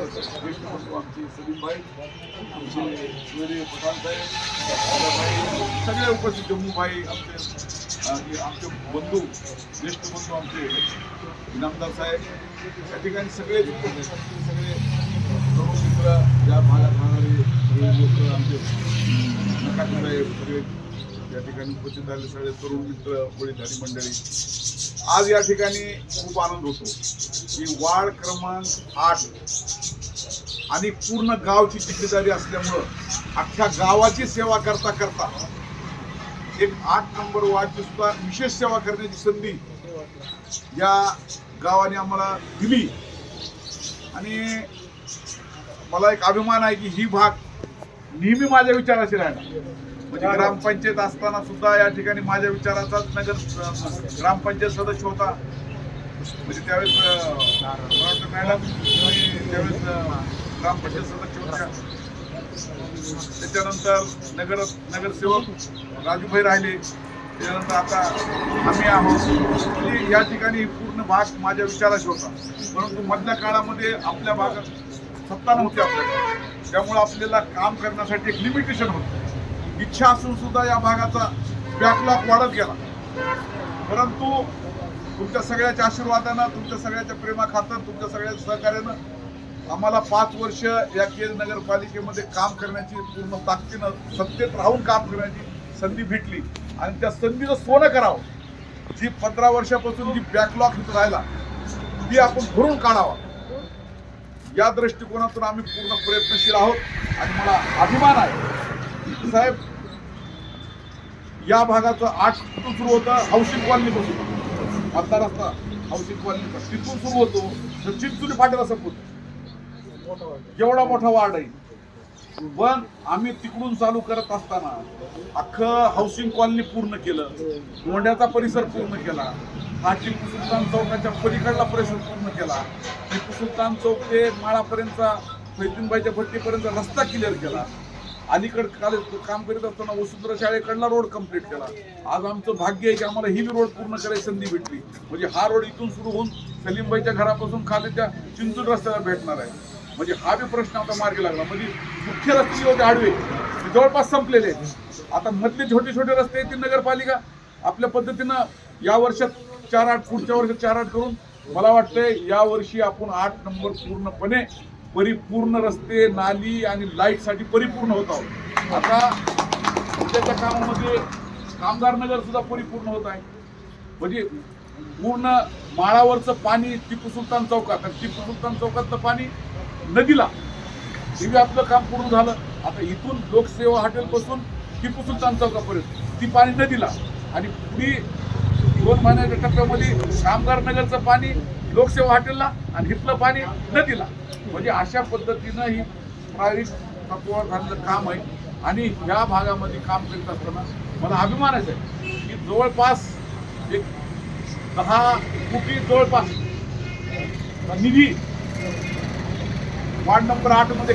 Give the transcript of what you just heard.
ज्येष्ठ बंधू आमचे सलीमभाई आमचे सूर्य पठाण सगळे उपस्थित जम्मूभाई आमचे अं, आमचे बंधू ज्येष्ठ बंधू आमचे इनामदार साहेब या ठिकाणी सगळे सगळे तरुण मित्र या भागात राहणारे सगळे लोक आमचे. नकाशे साहेब सगळे या ठिकाणी उपस्थित झाले सगळे तरुण मित्र बळीधारी मंडळी. आज या ठिकाणी खूप आनंद होतो की वार्ड क्रमांक आठ आणि पूर्ण गावची जिम्मेदारी असल्यामुळं अख्ख्या गावाची सेवा करता करता एक आठ नंबर वार्डची सुद्धा विशेष सेवा करण्याची संधी या गावाने आम्हाला दिली. आणि मला एक अभिमान आहे की ही भाग नेहमी माझ्या विचाराशी राहणार. म्हणजे ग्रामपंचायत असताना सुद्धा या ठिकाणी माझ्या विचाराचाच नगर ग्रामपंचायत सदस्य होता. म्हणजे त्यावेळेस वाटतं मॅडम त्यावेळेस ग्रामपंचायत सदस्य होत्या. त्याच्यानंतर नगर नगरसेवक राजूभाई राहिले. त्याच्यानंतर आता आम्ही आहोत. म्हणजे या ठिकाणी पूर्ण भाग माझ्या विचाराशी होता. परंतु मधल्या काळामध्ये आपल्या भागात सत्ता नव्हती आपल्याकडे. त्यामुळं आपल्याला काम करण्यासाठी एक लिमिटेशन होतं. इच्छा असून सुद्धा या भागाचा बॅकलॉग वाढत गेला. परंतु तुमच्या सगळ्याच्या आशीर्वादानं तुमच्या सगळ्याच्या प्रेमाखातर तुमच्या सगळ्याच्या सहकार्यानं आम्हाला पाच वर्ष या केज नगरपालिकेमध्ये काम करण्याची पूर्ण ताकदीनं सत्तेत राहून काम करण्याची संधी भेटली. आणि त्या संधीचं सोनं करावं. जी पंधरा वर्षापासून जी बॅकलॉग इथं राहिला ती आपण भरून काढावा. या दृष्टिकोनातून आम्ही पूर्ण प्रयत्नशील आहोत आणि मला अभिमान आहे. साहेब या भागाचं आठ कुठून सुरू होतं हाऊसिंग कॉलनीपासून आता रस्ता हाऊसिंग कॉलनीपासून तिथून सुरू होतो तर चिंचुली फाट्याला संपवतो एवढा मोठा वार्ड आहे. पण आम्ही तिकडून चालू करत असताना अख्खं हाऊसिंग कॉलनी पूर्ण केलं. गोंड्याचा परिसर पूर्ण केला. हा टिपू सुलतान चौकाच्या पलीकडला परिसर पूर्ण केला. टिपू सुलतान चौक ते माळापर्यंतचा फैतीनबाईच्या भट्टीपर्यंत रस्ता क्लिअर केला. अलीकड काल काम करीत असताना वसुंधरा शाळेकडला रोड कंप्लीट केला. आज आमचं भाग्य आहे की आम्हाला ही रोड पूर्ण करायची संधी भेटली. म्हणजे हा रोड इथून सुरू होऊन सलीमबाईच्या घरापासून खाली त्या चिंचूड रस्त्याला भेटणार आहे. म्हणजे हा बी प्रश्न आता मार्गी लागला. म्हणजे मुख्य रस्ते होते आडवे. जवळपास संपलेले. आता मधले छोटे छोटे रस्ते येतील नगरपालिका. आपल्या पद्धतीनं या वर्षात चार आठ पुढच्या वर्षात चार आठ करून मला वाटतंय या वर्षी आपण आठ नंबर पूर्णपणे परिपूर्ण रस्ते नाली आणि लाईटसाठी परिपूर्ण होत आहोत. आता त्याच्या कामामध्ये कामगार नगर सुद्धा परिपूर्ण होत आहे. म्हणजे पूर्ण माळावरचं पाणी टिपू सुलतान चौकात आणि टिपू सुलतान चौकातलं पाणी नदीला. हे आपलं काम पूर्ण झालं. आता इथून लोकसेवा हॉटेलपासून टिपू सुलतान चौकापर्यंत. ती पाणी नदीला. आणि पुढी दोन महिन्याच्या टप्प्यामध्ये कामगार नगरचं पाणी लोकसेवा हॉटेलला आणि हिथलं पाणी नदीला. म्हणजे अशा पद्धतीनं ही प्रायोगिक तत्वावर झालेलं काम आहे. आणि ह्या भागामध्ये काम करीत असताना मला अभिमानच आहे की जवळपास एक दहा कोटी जवळपास निधी वार्ड नंबर आठमध्ये